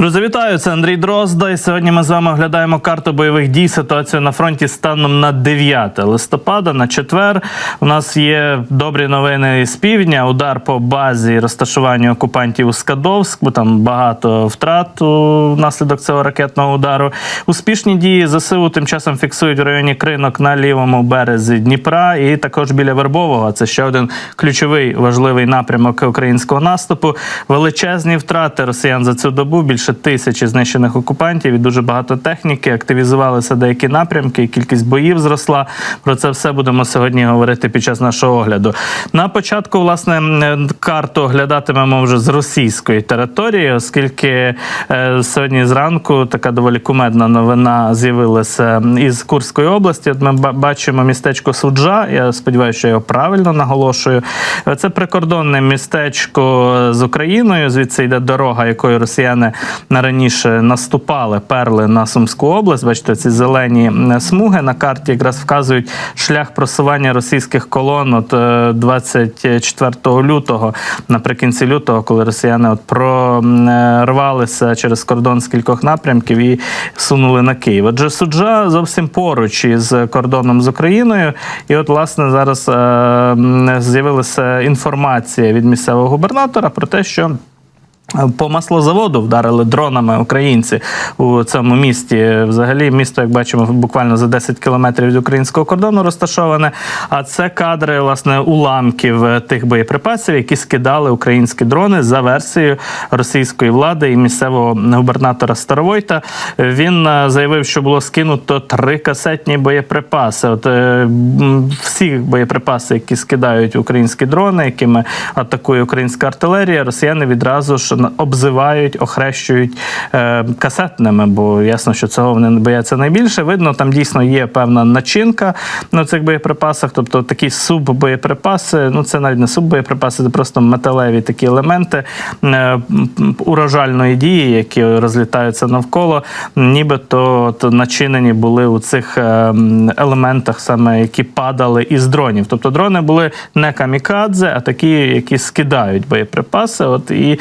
Друзі, вітаю! Це Андрій Дрозда. І сьогодні ми з вами оглядаємо карту бойових дій. Ситуацію на фронті станом на 9 листопада, на четвер. У нас є добрі новини з півдня. Удар по базі розташування окупантів у Скадовськ, бо там багато втрат внаслідок цього ракетного удару. Успішні дії ЗСУ тим часом фіксують в районі кринок на лівому березі Дніпра і також біля Вербового. Це ще один ключовий важливий напрямок українського наступу. Величезні втрати росіян за цю добу. Більше тисячі знищених окупантів і дуже багато техніки. Активізувалися деякі напрямки, кількість боїв зросла. Про це все будемо сьогодні говорити під час нашого огляду. На початку, власне, карту оглядатимемо вже з російської території, оскільки е, сьогодні зранку така доволі кумедна новина з'явилася із Курської області. От ми бачимо містечко Суджа. Я сподіваюся, що я його правильно наголошую. Е, Це прикордонне містечко з Україною. Звідси йде дорога, якою росіяни раніше наступали, перли на Сумську область. Бачите, ці зелені смуги на карті якраз вказують шлях просування російських колон. От е, 24 лютого, наприкінці лютого, коли росіяни от прорвалися через кордон з кількох напрямків і сунули на Київ. Отже, суджа зовсім поруч із кордоном з Україною. І от, власне, зараз е, з'явилася інформація від місцевого губернатора про те, що. По маслозаводу вдарили дронами українці у цьому місті. Взагалі, місто, як бачимо, буквально за 10 кілометрів від українського кордону розташоване. А це кадри власне уламків е, тих боєприпасів, які скидали українські дрони за версією російської влади і місцевого губернатора Старовойта. Він е, заявив, що було скинуто три касетні боєприпаси. От е, всі боєприпаси, які скидають українські дрони, якими атакує українська артилерія, росіяни відразу ж обзивають, охрещують е, касетними, бо ясно, що цього вони бояться найбільше. Видно, там дійсно є певна начинка на цих боєприпасах, тобто такі суббоєприпаси, ну це навіть не суббоєприпаси, це просто металеві такі елементи е, м, дії, які розлітаються навколо, нібито начинені були у цих е, елементах, саме які падали із дронів. Тобто дрони були не камікадзе, а такі, які скидають боєприпаси. От і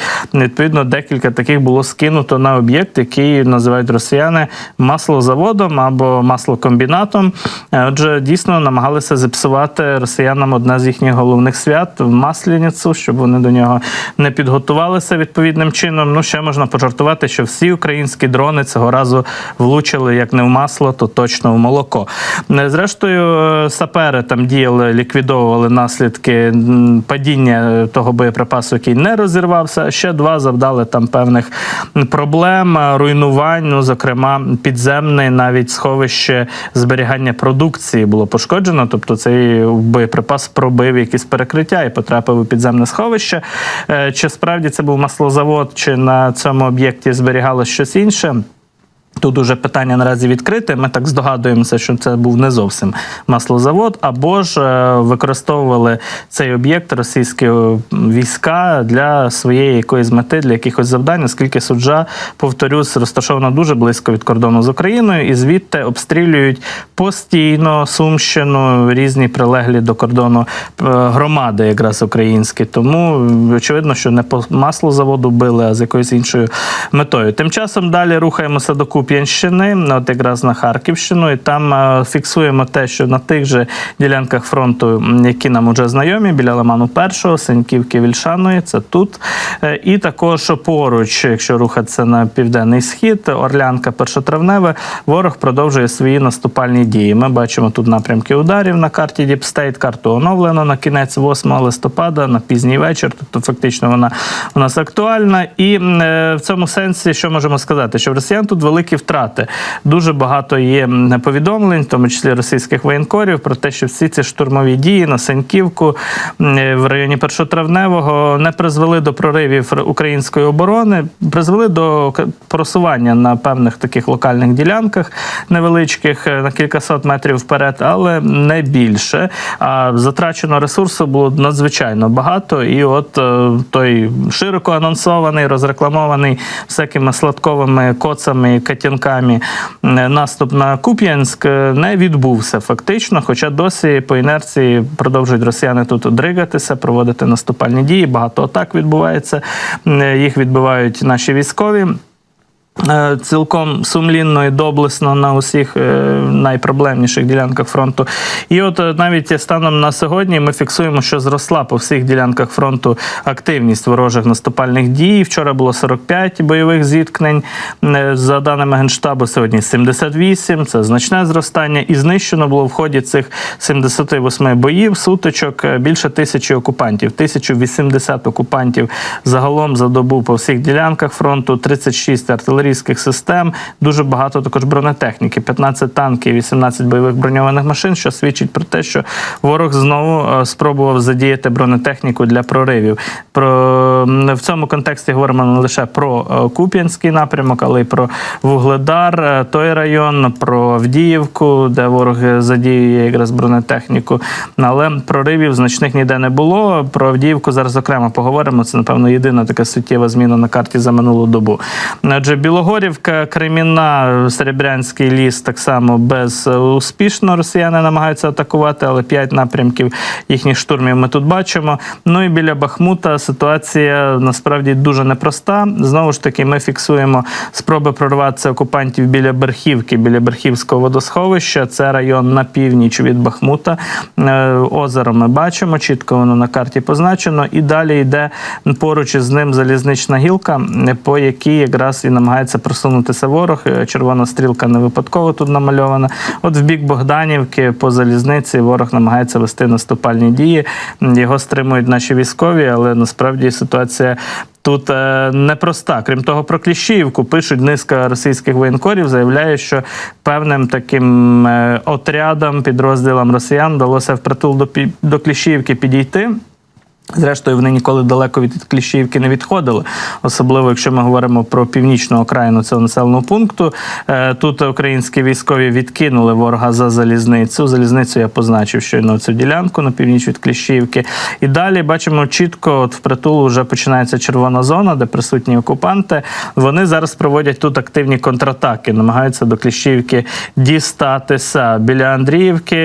відповідно декілька таких було скинуто на об'єкт, який називають росіяни маслозаводом або маслокомбінатом. Е, Отже, дійсно намагалися зіпсувати росіянам одне з їхніх головних свят в Масляницю, щоб вони до нього не підготувалися відповідним чином. Ну ще можна пожартувати, що всі українські дрони цього разу влучили як не в масло, то точно в молоко. Е, Зрештою, е, сапери там діяли, ліквідовували наслідки падіння того боєприпасу, який не розірвався. Ще два завдали там певних проблем, е, руйнувань. Ну, зокрема, підземне навіть сховище зберігання продукції було пошкоджено. Тобто цей боєприпас пробив якісь перекриття і потрапив у підземне сховище. Е, Чи справді це був маслозавод, чи на цьому об'єкті зберігалось щось інше? Тут уже питання наразі відкрите. Ми так здогадуємося, що це був не зовсім маслозавод, або ж е, використовували цей об'єкт російські е, війська для своєї якоїсь мети, для якихось завдань, оскільки суджа, повторюсь, розташована дуже близько від кордону з Україною, і звідти обстрілюють постійно Сумщину, різні прилеглі до кордону е, громади, якраз українські. Тому очевидно, що не по маслозаводу били, а з якоюсь іншою метою. Тим часом далі рухаємося до Куп'янщини, от якраз на Харківщину, і там е, фіксуємо те, що на тих же ділянках фронту, які нам уже знайомі, біля Лиману Першого, Сеньківки Вільшаної, це тут. Е, І також поруч, якщо рухатися на південний схід, Орлянка, Першотравневе, ворог продовжує свої наступальні дії. Ми бачимо тут напрямки ударів на карті Діпстейт. Карту оновлено на кінець 8 листопада, на пізній вечір. Тобто, фактично, вона у нас актуальна. І е, в цьому сенсі, що можемо сказати, що в росіян тут великі втрати. Дуже багато є повідомлень, в тому числі російських воєнкорів, про те, що всі ці штурмові дії на Сеньківку в районі Першотравневого не призвели до проривів української оборони, призвели до просування на певних таких локальних ділянках невеличких е, на кількасот метрів вперед, але не більше. А затрачено ресурсу було надзвичайно багато. І от е, той широко анонсований, розрекламований всякими сладковими коцами, Катянкамі. Е, Наступ на Куп'янськ е, не відбувся фактично, хоча досі по інерції продовжують росіяни тут дригатися, проводити наступальні дії. Багато атак відбувається. Е, Їх відбивають наші військові. Е, Цілком сумлінно і доблесно на усіх е, найпроблемніших ділянках фронту. І от е, навіть станом на сьогодні ми фіксуємо, що зросла по всіх ділянках фронту активність ворожих наступальних дій. Вчора було 45 бойових зіткнень. За даними Генштабу, сьогодні 78. Це значне зростання. І знищено було в ході цих 78 боїв сутичок більше тисячі окупантів, 1080 окупантів загалом за добу по всіх ділянках фронту, 36 артилерійських систем, дуже багато також бронетехніки, 15 танків, 18 бойових броньованих машин, що свідчить про те, що ворог знову е, спробував задіяти бронетехніку для проривів. Про в цьому контексті говоримо не лише про е, Куп'янський напрямок, але й про Вугледар, е, той район, про Авдіївку, де ворог задіює якраз бронетехніку. Але проривів значних ніде не було. Про Авдіївку зараз окремо поговоримо. Це, напевно, єдина така суттєва зміна на карті за минулу добу. Адже Білогорівка, Кремінна, Серебрянський ліс так само безуспішно росіяни намагаються атакувати, але п'ять напрямків їхніх штурмів ми тут бачимо. Ну і біля Бахмута ситуація насправді дуже непроста. Знову ж таки, ми фіксуємо спроби прорватися окупантів біля Берхівки, біля Берхівського водосховища. Це район на північ від Бахмута. Е, Озеро ми бачимо, чітко воно на карті позначено. І далі йде поруч із ним залізнична гілка, по якій якраз і намагається просунутися ворог. Е, Червона стрілка не випадково тут намальована. От в бік Богданівки по залізниці ворог намагається вести наступальні дії. Його стримують наші військові, але насправді ситуація. Тут е, непроста. Крім того, про Кліщіївку пишуть низка російських воєнкорів, заявляє, що певним таким е, отрядам, підрозділам росіян вдалося впритул до, до Кліщіївки підійти. Зрештою, вони ніколи далеко від Кліщіївки не відходили, особливо якщо ми говоримо про північну окраїну цього населеного пункту. Е, Тут українські військові відкинули ворога за залізницю. Залізницю я позначив щойно цю ділянку на північ від Кліщіївки. І далі бачимо чітко, от впритул вже починається червона зона, де присутні окупанти. Вони зараз проводять тут активні контратаки, намагаються до Кліщіївки дістатися. Біля Андріївки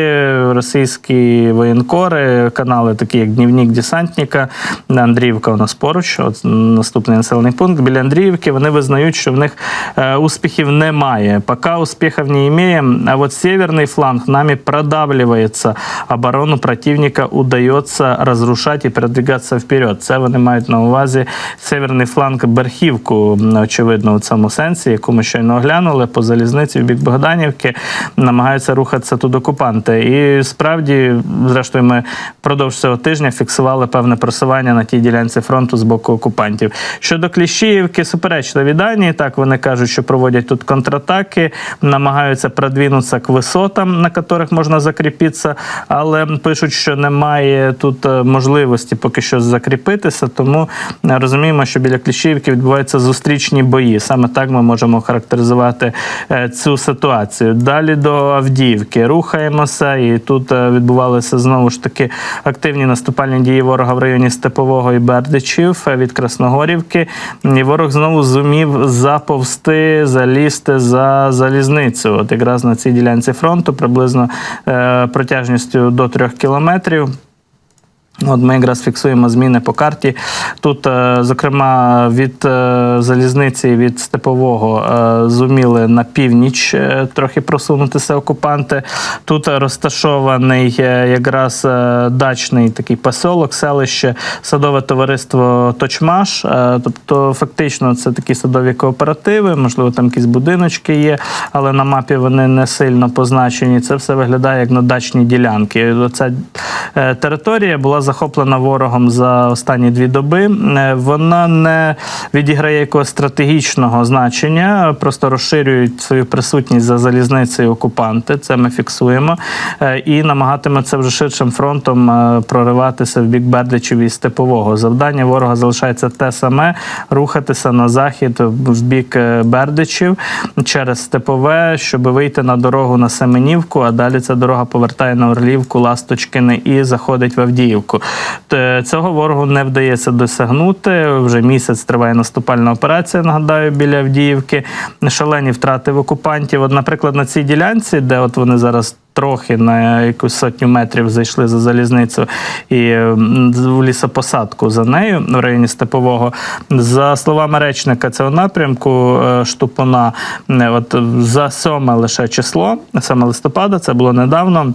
російські воєнкори, канали, такі як Днівник Десантника, Андріївка у нас поруч, от наступний населений пункт. Біля Андріївки вони визнають, що в них е, успіхів немає. Поки успіхів не маємо, а от северний фланг нами продавлюється. Оборону противника удається розрушати і передвигатися вперед. Це вони мають на увазі северний фланг Берхівку, очевидно, у цьому сенсі, яку ми щойно оглянули по залізниці в бік Богданівки, намагаються рухатися тут окупанти. І справді, зрештою, ми впродовж цього тижня фіксували певне просування на тій ділянці фронту з боку окупантів. Щодо Кліщіївки, суперечливі дані. Так вони кажуть, що проводять тут контратаки, намагаються продвинутися к висотам, на яких можна закріпитися, але пишуть, що немає тут е, можливості поки що закріпитися. Тому е, розуміємо, що біля Кліщіївки відбуваються зустрічні бої. Саме так ми можемо характеризувати е, цю ситуацію. Далі до Авдіївки рухаємося, і тут відбувалися знову ж таки активні наступальні дії ворога в районі Степового і Бердичів е, від Красногорівки. І ворог знову зумів заповзти, залізти за залізницю. От якраз на цій ділянці фронту приблизно е, протяжністю до трьох кілометрів. От ми якраз фіксуємо зміни по карті. Тут, е, зокрема, від е, залізниці від степового е, зуміли на північ трохи просунутися окупанти. Тут розташований якраз дачний такий поселок, селище, садове товариство Точмаш. Тобто, фактично, це такі садові кооперативи, можливо, там якісь будиночки є, але на мапі вони не сильно позначені. Це все виглядає як на дачні ділянки. Ця територія була захоплена ворогом за останні дві доби. Е, Вона не відіграє якогось стратегічного значення, просто розширюють свою присутність за залізницею окупанти. Це ми фіксуємо. Е, І намагатиметься вже ширшим фронтом е, прориватися в бік Бердичів і Степового. Завдання ворога залишається те саме: рухатися на захід в бік Бердичів через Степове, щоб вийти на дорогу на Семенівку, а далі ця дорога повертає на Орлівку, Ласточкини і заходить в Авдіївку. Авдіївку. Цього ворогу не вдається досягнути. Вже місяць триває наступальна операція. Нагадаю, біля Авдіївки. Шалені втрати в окупантів. От, наприклад, на цій ділянці, де от вони зараз. Трохи на якусь сотню метрів зайшли за залізницю і в лісопосадку за нею в районі Степового. За словами речника цього напрямку е, Штупона, е, от за 7 лише число, 7 листопада, це було недавно.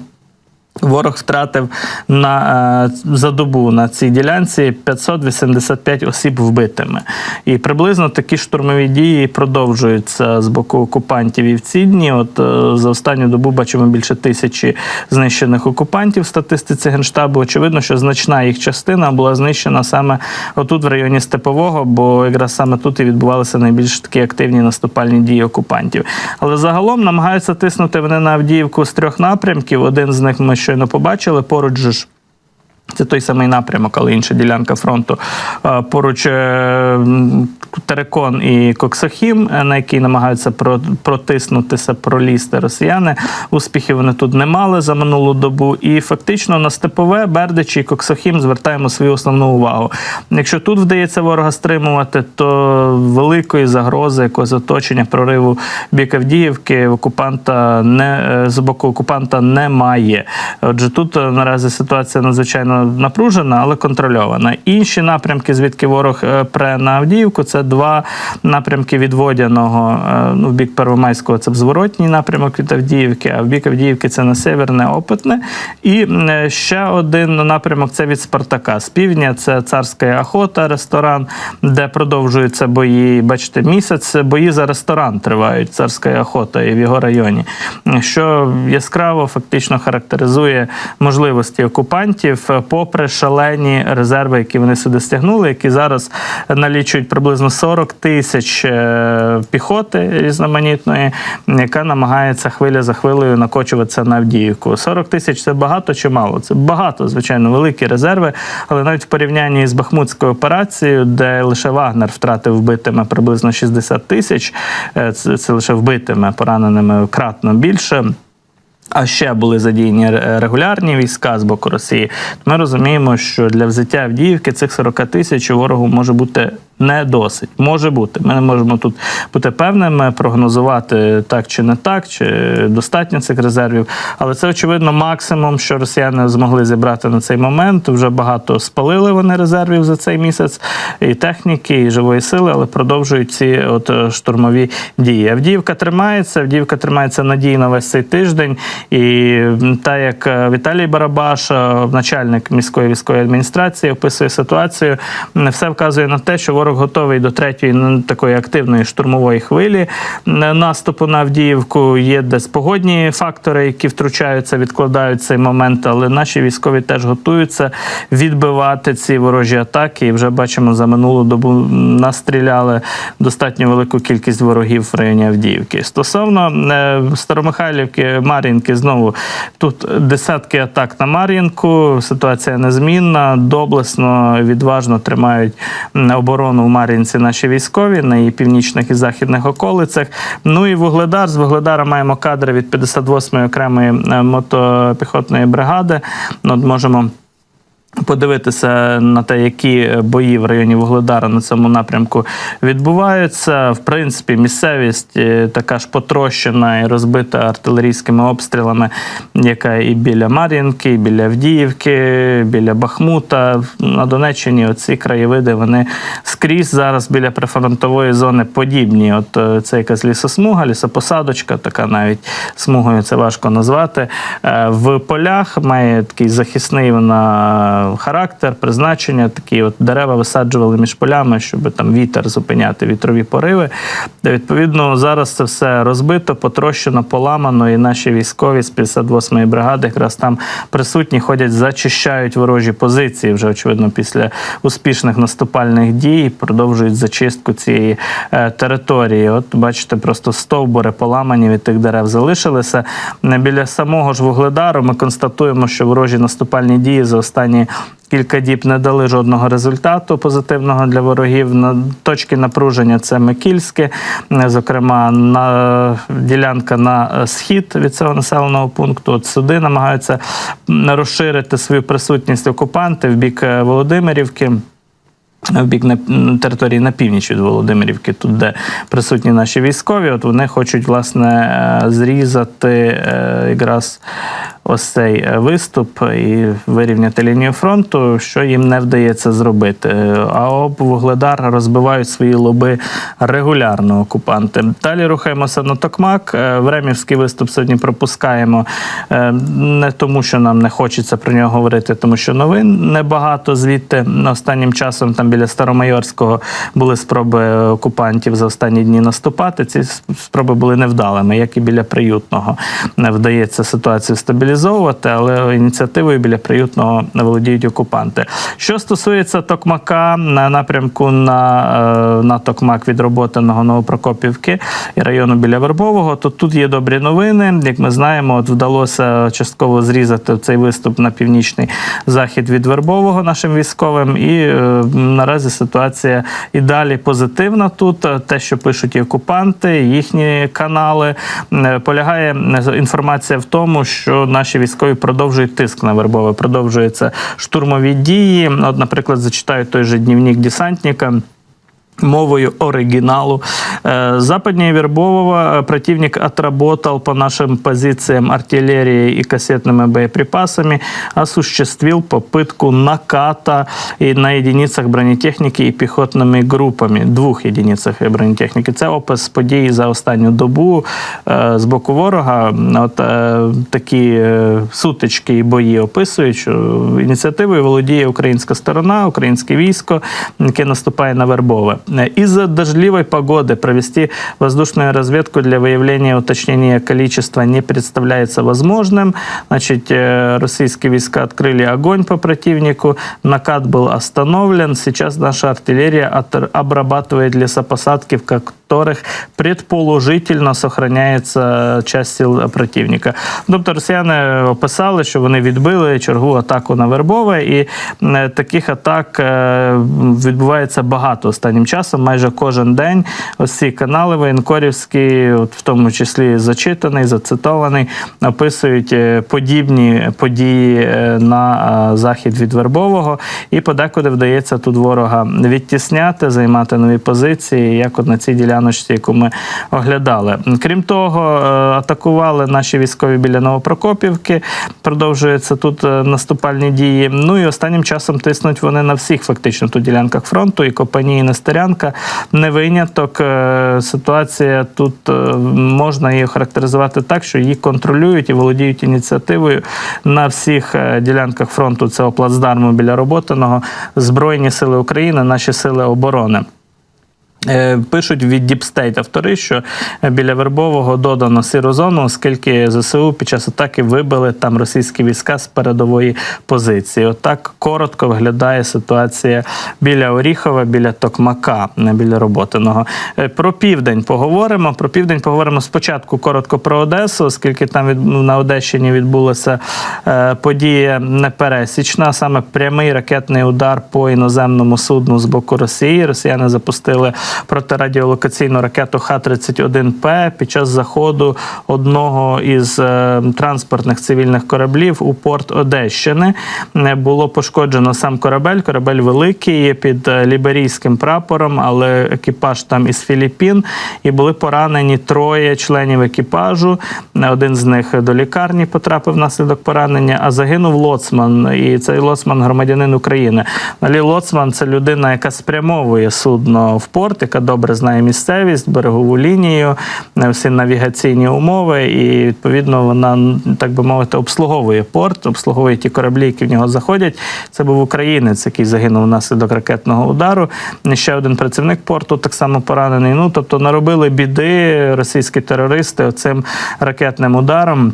Ворог втратив на, е, за добу на цій ділянці 585 осіб вбитими. І приблизно такі штурмові дії продовжуються з боку окупантів і в ці дні. От е, за останню добу бачимо більше тисячі знищених окупантів в статистиці Генштабу. Очевидно, що значна їх частина була знищена саме отут, в районі Степового, бо якраз саме тут і відбувалися найбільш такі активні наступальні дії окупантів. Але загалом намагаються тиснути вони на Авдіївку з трьох напрямків. Один з них ми щойно побачили. Поруч же ж. Це той самий напрямок, але інша ділянка фронту. Е, Поруч е, Терекон і Коксохім, е, на який намагаються про- протиснутися, пролізти росіяни. Успіхів вони тут не мали за минулу добу. І фактично на Степове, Бердичі і Коксохім звертаємо свою основну увагу. Якщо тут вдається ворога стримувати, то великої загрози, якогось оточення, прориву бік Авдіївки окупанта не з боку окупанта немає. Отже, тут наразі ситуація надзвичайно напружена, але контрольована. Інші напрямки, звідки ворог е, пре на Авдіївку, це два напрямки від Водяного. е, Ну, в бік Первомайського це в зворотній напрямок від Авдіївки, а в бік Авдіївки це на Северне, Опитне. І е, ще один напрямок це від Спартака. З півдня це царська охота, ресторан, де продовжуються бої. Бачите, місяць бої за ресторан тривають. Царська охота і в його районі. Що яскраво фактично характеризує можливості окупантів, попри шалені резерви, які вони сюди стягнули, які зараз налічують приблизно 40 тисяч е, піхоти різноманітної, яка намагається хвиля за хвилею накочуватися на Авдіївку. 40 тисяч це багато чи мало? Це багато, звичайно, великі резерви, але навіть в порівнянні з Бахмутською операцією, де лише Вагнер втратив вбитими приблизно 60 тисяч, е, це, лише вбитими, пораненими кратно більше. А ще були задіяні регулярні війська з боку Росії. Ми розуміємо, що для взяття Авдіївки цих 40 тисяч ворогу може бути не досить. Може бути. Ми не можемо тут бути певними, прогнозувати так чи не так, чи достатньо цих резервів. Але це очевидно максимум, що росіяни змогли зібрати на цей момент. Вже багато спалили вони резервів за цей місяць, і техніки, і живої сили, але продовжують ці от е, штурмові дії. Авдіївка тримається, Авдіївка тримається надійно весь цей тиждень. І та як е, Віталій Барабаш, е, начальник міської військової адміністрації, описує ситуацію, все вказує на те, що ворог готовий до третьої м, такої активної штурмової хвилі наступу на Авдіївку. Є десь погодні фактори, які втручаються, відкладають цей момент, але наші військові теж готуються відбивати ці ворожі атаки. І вже бачимо за минулу добу настріляли достатньо велику кількість ворогів в районі Авдіївки. Стосовно е, Старомихайлівки, Мар'їнки, знову тут десятки атак на Мар'їнку. Ситуація незмінна. Доблесно, відважно тримають м, оборону в Мар'їнці наші військові на її північних і західних околицях. Ну і Вугледар. З Вугледара маємо кадри від 58-ї окремої е, мотопіхотної бригади. От можемо подивитися на те, які бої в районі Вугледара на цьому напрямку відбуваються. В принципі, місцевість е, така ж потрощена і розбита артилерійськими обстрілами, яка і біля Мар'їнки, і біля Авдіївки, біля Бахмута. На Донеччині оці краєвиди вони скрізь зараз біля прифронтової зони подібні. От е, це якась лісосмуга, лісопосадочка, така навіть смугою це важко назвати. Е, В полях має такий захисний вона характер, призначення. Такі от дерева висаджували між полями, щоб там вітер зупиняти вітрові пориви. Де, відповідно, зараз це все розбито, потрощено, поламано, і наші військові з 58-ї бригади якраз там присутні ходять, зачищають ворожі позиції. Вже очевидно, після успішних наступальних дій продовжують зачистку цієї е, території. От бачите, просто стовбури поламані від тих дерев залишилися. Е, Біля самого ж вугледару ми констатуємо, що ворожі наступальні дії за останні Кілька діб не дали жодного результату позитивного для ворогів. Точки напруження це Микільське, зокрема, на ділянка на е, схід від цього населеного пункту. От сюди намагаються розширити свою присутність окупанти в бік е, Володимирівки. В бік на території на північ від Володимирівки, тут де присутні наші військові, от вони хочуть власне е, зрізати якраз ось цей е, виступ і вирівняти лінію фронту, що їм не вдається зробити. А об Вугледар розбивають свої лоби регулярно окупанти. Далі рухаємося на Токмак. Е, Времівський виступ сьогодні пропускаємо е, не тому, що нам не хочеться про нього говорити, тому що новин небагато звідти останнім часом там біля Старомайорського були спроби окупантів за останні дні наступати. Ці спроби були невдалими, як і біля приютного. Не вдається ситуацію стабілізовувати, але ініціативою біля приютного володіють окупанти. Що стосується Токмака на напрямку на, е, на Токмак відроботаного Новопрокопівки і району біля Вербового, то тут є добрі новини. Як ми знаємо, от вдалося частково зрізати цей виступ на північний захід від Вербового нашим військовим. І е, наразі ситуація і далі позитивна тут. Те, що пишуть і окупанти, їхні канали, е, полягає е, інформація в тому, що наші військові продовжують тиск на Вербове, продовжуються штурмові дії. От, наприклад, зачитаю той же дневник десантника. Мовою оригиналу. Э, Западнее Вербового э, противник отработал по нашим позициям артиллерией и кассетными боеприпасами, осуществил попытку наката и на единицах бронетехніки і піхотними групами, двох единицях бронетехніки. Це опис подій за останню добу е, з боку ворога. От е, такі е, сутички і бої описують, що ініціативою володіє українська сторона, українське військо, яке наступає на Вербове. Из-за дождливой погоды провести воздушную разведку для выявления и уточнения количества не представляется возможным. Значит, э, российские войска открыли огонь по противнику, накат был остановлен. Сейчас наша артиллерия от- обрабатывает лесопосадки, в которых предположительно сохраняется часть сил противника. Тобто росіяни описали, що вони відбили чергову атаку на Вербове, і е, таких атак е, відбувається багато останнім часом, майже кожен день. Ось ці канали воєнкорівські, от в тому числі зачитаний, зацитований, описують е, подібні події на захід від Вербового, і подекуди вдається тут ворога відтісняти, займати нові позиції, як от на цій діляночці, яку ми оглядали. Крім того, е, атакували наші військові біля Новопрокопівки. Продовжуються тут е, наступальні дії. Ну і останнім часом тиснуть вони на всіх фактично тут ділянках фронту. І Копані, і Нестерянка не виняток. Е, Ситуація тут можна її характеризувати так, що її контролюють і володіють ініціативою на всіх ділянках фронту цього плацдарму біля роботаного Збройні сили України, наші сили оборони. Е, Пишуть від State автори, що біля Вербового додано сіру зону, оскільки ЗСУ під час атаки вибили там російські війська з передової позиції. Отак коротко виглядає ситуація біля Оріхова, біля Токмака, біля Роботиного. Е, Про південь поговоримо. Про південь поговоримо спочатку коротко про Одесу, оскільки там від, на Одещині відбулася е, подія непересічна, саме прямий ракетний удар по іноземному судну з боку Росії. Росіяни запустили протирадіолокаційну ракету Х-31П під час заходу одного із е, транспортних цивільних кораблів у порт Одещини. Не було пошкоджено сам корабель. Корабель великий під е, ліберійським прапором, але екіпаж там із Філіппін. І були поранені троє членів екіпажу. Один з них до лікарні потрапив внаслідок поранення, а загинув лоцман. І цей лоцман громадянин України. Далі лоцман це людина, яка спрямовує судно в порт, яка добре знає місцевість, берегову лінію, е, всі навігаційні умови, і відповідно вона, так би мовити, обслуговує порт, обслуговує ті кораблі, які в нього заходять. Це був українець, який загинув внаслідок ракетного удару. Ще один працівник порту так само поранений. Ну тобто наробили біди російські терористи оцим ракетним ударом.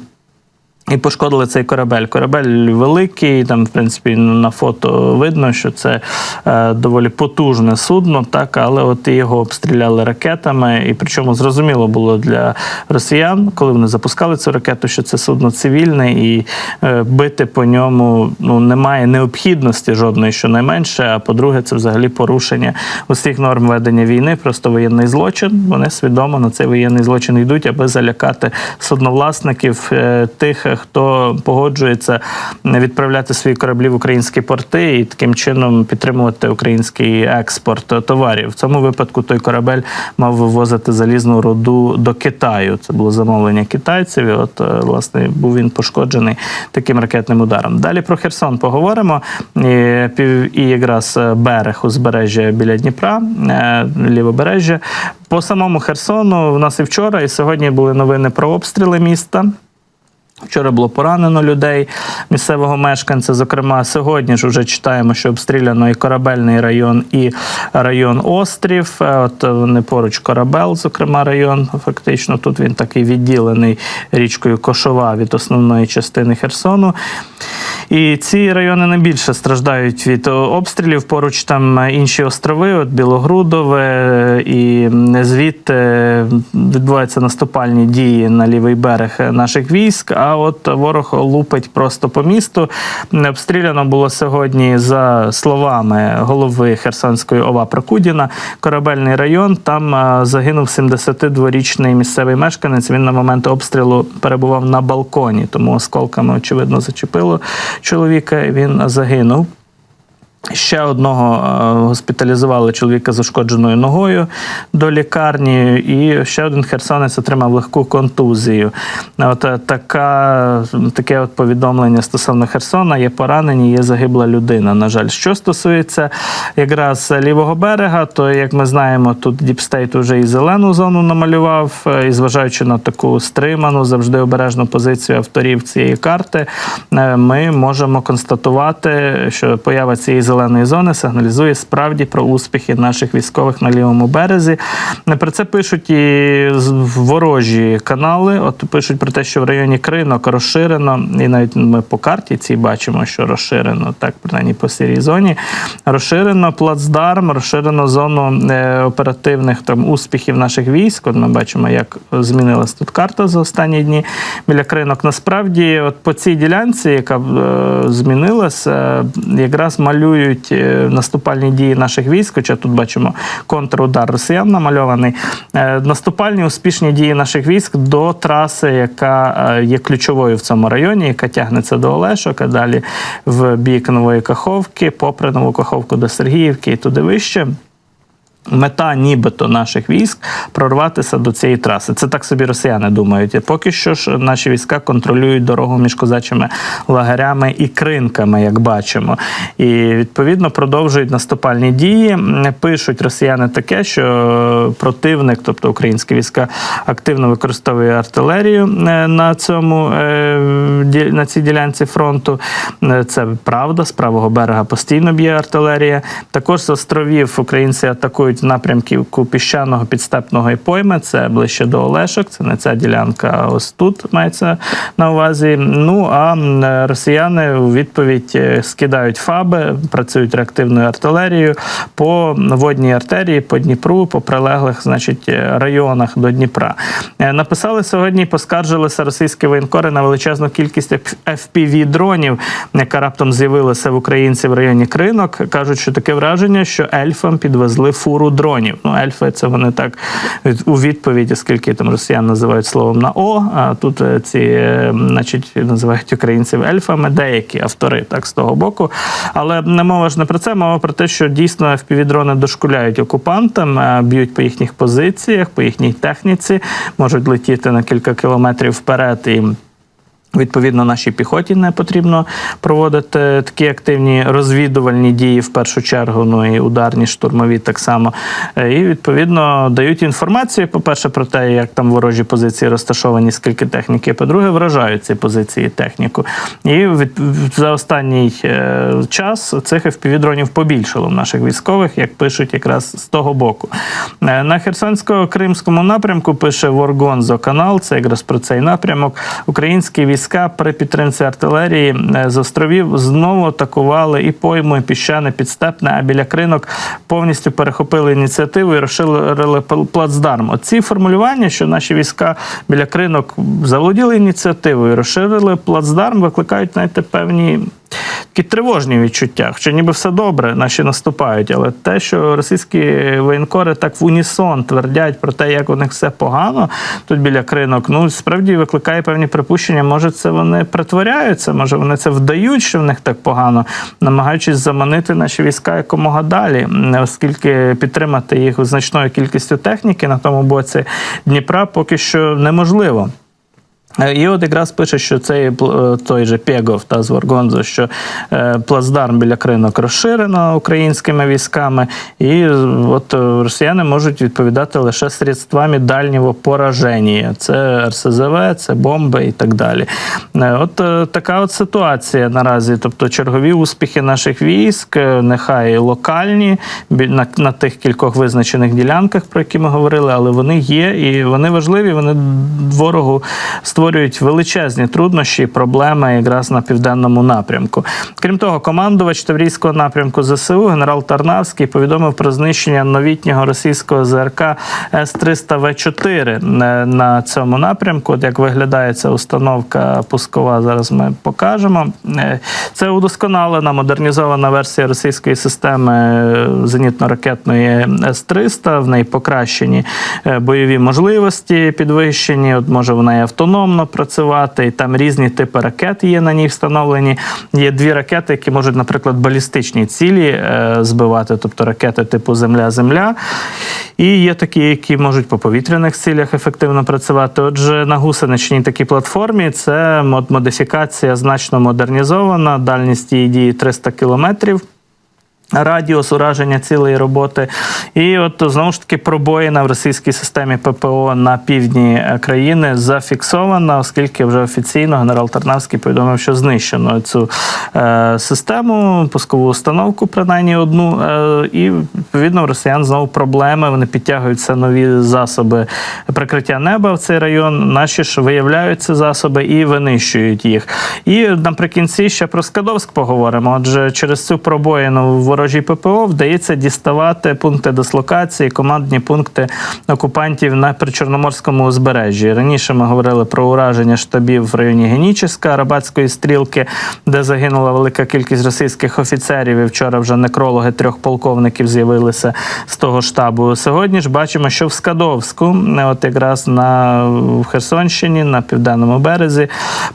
І пошкодили цей корабель. Корабель великий, там, в принципі, на фото видно, що це е, доволі потужне судно, так, але от його обстріляли ракетами. І причому зрозуміло було для росіян, коли вони запускали цю ракету, що це судно цивільне, і е, бити по ньому ну, немає необхідності жодної, щонайменше. А по-друге, це взагалі порушення усіх норм ведення війни, просто воєнний злочин. Вони свідомо на цей воєнний злочин йдуть, аби залякати судновласників е, тих, хто погоджується відправляти свої кораблі в українські порти і таким чином підтримувати український експорт товарів. В цьому випадку той корабель мав вивозити залізну руду до Китаю. Це було замовлення китайців. І от е, власне був він пошкоджений таким ракетним ударом. Далі про Херсон поговоримо. І, якраз е, берег узбережжя біля Дніпра, е, лівобережжя. По самому Херсону в нас і вчора, і сьогодні були новини про обстріли міста. Вчора було поранено людей місцевого мешканця. Зокрема, сьогодні ж вже читаємо, що обстріляно і корабельний район, і район Острів. Е, От вони поруч корабел, зокрема, район. Фактично, тут він такий відділений річкою Кошова від основної частини Херсону. І ці райони найбільше страждають від обстрілів. Поруч там інші острови, от Білогрудове, і звідти відбуваються наступальні дії на лівий берег наших військ. А от ворог лупить просто по місту. Обстріляно було сьогодні, за словами голови Херсонської ОВА Прокудіна, корабельний район. Там е, загинув 72-річний місцевий мешканець. Він на момент обстрілу перебував на балконі, тому осколками, очевидно, зачепило чоловіка. Він загинув. Ще одного е, госпіталізували чоловіка з ушкодженою ногою до лікарні, і ще один херсонець отримав легку контузію. От е, така, таке от повідомлення стосовно Херсона: є поранені, є загибла людина. На жаль, що стосується якраз лівого берега, то як ми знаємо, тут Діпстейт вже і зелену зону намалював, е, і зважаючи на таку стриману, завжди обережну позицію авторів цієї карти, ми можемо констатувати, що поява цієї зеленої зони сигналізує справді про успіхи наших військових на лівому березі. Про це пишуть і ворожі канали. От пишуть про те, що в районі Кринок розширено, і навіть ми по карті цій бачимо, що розширено, так принаймні по сірій зоні. Розширено плацдарм, розширено зону е, оперативних там успіхів наших військ. От ми бачимо, як змінилась тут карта за останні дні біля кринок. Насправді, от по цій ділянці, яка е, змінилась, е, якраз малюють е, наступальні дії наших військ. Хоча тут бачимо контрудар росіян намальований. Е, наступальні успішні дії наших військ до траси, яка е, є ключовою в цьому районі, яка тягнеться до Олешок, а далі в бік Нової Каховки, попри Нову Каховку до Сергіївки і туди вище. Мета нібито наших військ прорватися до цієї траси. Це так собі росіяни думають. Поки що ж наші війська контролюють дорогу між козачими лагерями і кринками, як бачимо. І відповідно продовжують наступальні дії. Пишуть росіяни таке, що противник, тобто українські війська, активно використовує артилерію е, на цьому е, на цій ділянці фронту. Е, Це правда. З правого берега постійно б'є артилерія. Також з островів українці атакують в напрямку піщаного підстепного і пойми. Це ближче до Олешок. Це не ця ділянка, ось тут мається на увазі. Ну а росіяни у відповідь е, скидають фаби, працюють реактивною артилерією по водній артерії, по Дніпру, по прилеглих, значить, е, районах до Дніпра. Е, Написали сьогодні, поскаржилися російські воєнкори на величезну кількість fpv дронів, яка раптом з'явилася в українців в районі кринок. Кажуть, що таке враження, що ельфам підвезли фуру дронів. Ну, ельфи це вони так у відповідь, оскільки там росіян називають словом на О, а тут е, ці, е, значить, називають українців ельфами, деякі автори так з того боку. Але не мова ж не про це, мова про те, що дійсно FPV-дрони дошкуляють окупантам, е, б'ють по їхніх позиціях, по їхній техніці, можуть летіти на кілька кілометрів вперед і. Відповідно, нашій піхоті не потрібно проводити такі активні розвідувальні дії в першу чергу, ну і ударні штурмові так само. Е, І відповідно дають інформацію, по-перше, про те, як там ворожі позиції розташовані, скільки техніки. По-друге, вражають ці позиції техніку. І від, за останній е, час цих FPV-дронів побільшало в наших військових, як пишуть якраз з того боку. Е, На Херсонсько-Кримському напрямку пише Воргонзо канал, це якраз про цей напрямок. Українські війська війська при підтримці артилерії е, з островів знову атакували і пойму, і піщане, підстепне, а біля кринок повністю перехопили ініціативу і розширили плацдарм. Оці формулювання, що наші війська біля кринок заволоділи ініціативою, розширили плацдарм, викликають знаєте, певні. Такі тривожні відчуття, хоча ніби все добре, наші наступають, але те, що російські воєнкори так в унісон твердять про те, як у них все погано тут біля кринок, ну справді викликає певні припущення. Може, це вони притворяються, може вони це вдають, що в них так погано, намагаючись заманити наші війська якомога далі, оскільки підтримати їх значною кількістю техніки на тому боці Дніпра поки що неможливо. Е, І от якраз пише, що цей е, той же Пєгов та з Варгонзо, що е, плацдарм біля кринок розширено українськими військами, і е, от е, росіяни можуть відповідати лише средствами дальнього пораження. Це РСЗВ, це бомби і так далі. Е, От е, така от ситуація наразі. Тобто чергові успіхи наших військ, е, нехай локальні, на, на тих кількох визначених ділянках, про які ми говорили, але вони є і вони важливі. Вони ворогу створюють величезні труднощі, проблеми якраз на південному напрямку. Крім того, командувач Таврійського напрямку ЗСУ генерал Тарнавський повідомив про знищення новітнього російського ЗРК С-300В4 на- на цьому напрямку. От як виглядає ця установка пускова, зараз ми покажемо. Е, Це удосконалена модернізована версія російської системи е, зенітно-ракетної С-300. В неї покращені е, бойові можливості підвищені. От може вона і автономно працювати, і там різні типи ракет є на ній встановлені. Є дві ракети, які можуть, наприклад, балістичні цілі е, збивати, тобто ракети типу Земля-Земля. І є такі, які можуть по повітряних цілях ефективно працювати. Отже, на гусеничній такій платформі це мод- модифікація значно модернізована, дальність її дії 300 кілометрів. Радіус ураження цілої роботи, і от знову ж таки пробоїна в російській системі ППО на півдні е, країни зафіксована, оскільки вже офіційно генерал Тарнавський повідомив, що знищено цю е, систему, пускову установку, принаймні одну. Е, і відповідно росіян знову проблеми. Вони підтягуються нові засоби прикриття неба в цей район. Наші ж виявляють ці засоби і винищують їх. І наприкінці ще про Скадовськ поговоримо. Отже, через цю пробоїну в ворожій ППО вдається діставати пункти дислокації, командні пункти окупантів на причорноморському узбережжі. Раніше ми говорили про ураження штабів в районі Геніческа, Рабатської стрілки, де загинула велика кількість російських офіцерів. І вчора вже некрологи трьох полковників з'явилися з того штабу. Сьогодні ж бачимо, що в Скадовську, от якраз на Херсонщині, на південному березі,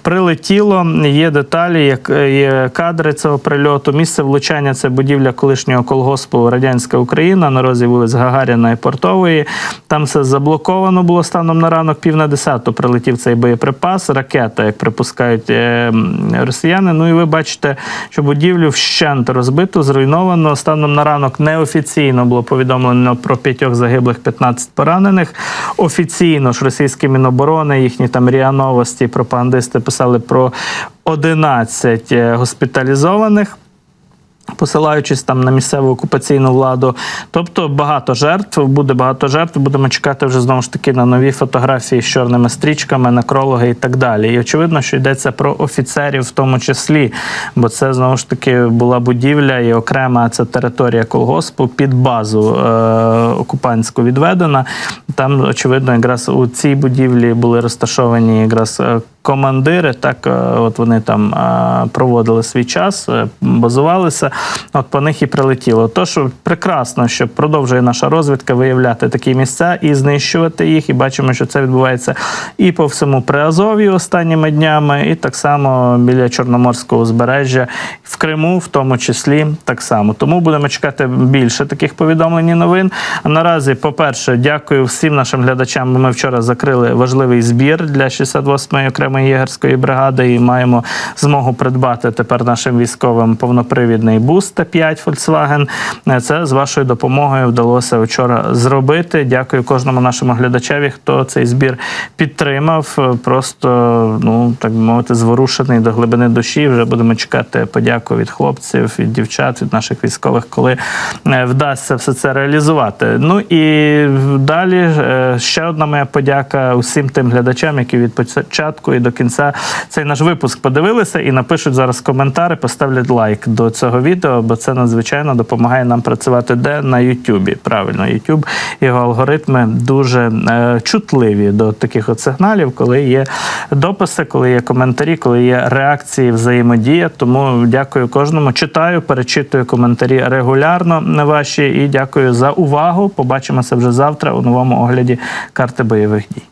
прилетіло. Є деталі, як є кадри цього прильоту. Місце влучання це будівля колишнього колгоспу Радянська Україна на розі вулиць Гагаріна і Портової. Там все заблоковано було станом на ранок, пів на десяту прилетів цей боєприпас, ракета, як припускають е, росіяни. Ну і ви бачите, що будівлю вщент розбито, зруйновано. Станом на ранок неофіційно було повідомлено про п'ятьох загиблих, 15 поранених. Офіційно ж російські міноборони, їхні там ріа новості, пропагандисти писали про 11 е, госпіталізованих посилаючись там на місцеву окупаційну владу. Тобто багато жертв, буде багато жертв. Будемо чекати вже знову ж таки на нові фотографії з чорними стрічками, некрологи і так далі. І очевидно, що йдеться про офіцерів в тому числі, бо це знову ж таки була будівля і окрема це територія колгоспу під базу е- окупантську відведена. Там, очевидно, якраз у цій будівлі були розташовані якраз. Командири, так е, от вони там е, проводили свій час, е, базувалися. От по них і прилетіло. Тож прекрасно, що продовжує наша розвідка виявляти такі місця і знищувати їх. І бачимо, що це відбувається і по всьому Приазов'ї останніми днями, і так само біля Чорноморського узбережжя в Криму, в тому числі так само. Тому будемо чекати більше таких повідомлень і новин. А наразі, по-перше, дякую всім нашим глядачам. Ми вчора закрили важливий збір для 68-ї окремої єгерської бригади і маємо змогу придбати тепер нашим військовим повнопривідний бус Т5 Volkswagen. Це з вашою допомогою вдалося вчора зробити. Дякую кожному нашому глядачеві, хто цей збір підтримав. Просто ну так мовити, зворушений до глибини душі. Вже будемо чекати подяку від хлопців, від дівчат, від наших військових, коли е, вдасться все це реалізувати. Ну і далі е, ще одна моя подяка усім тим глядачам, які від початку і і до кінця цей наш випуск подивилися і напишуть зараз коментари, поставлять лайк до цього відео, бо це надзвичайно допомагає нам працювати де на Ютубі. Правильно, Ютуб його алгоритми дуже е, чутливі до таких от сигналів, коли є дописи, коли є коментарі, коли є реакції, взаємодія. Тому дякую кожному. Читаю, перечитую коментарі регулярно на ваші і дякую за увагу. Побачимося вже завтра у новому огляді карти бойових дій.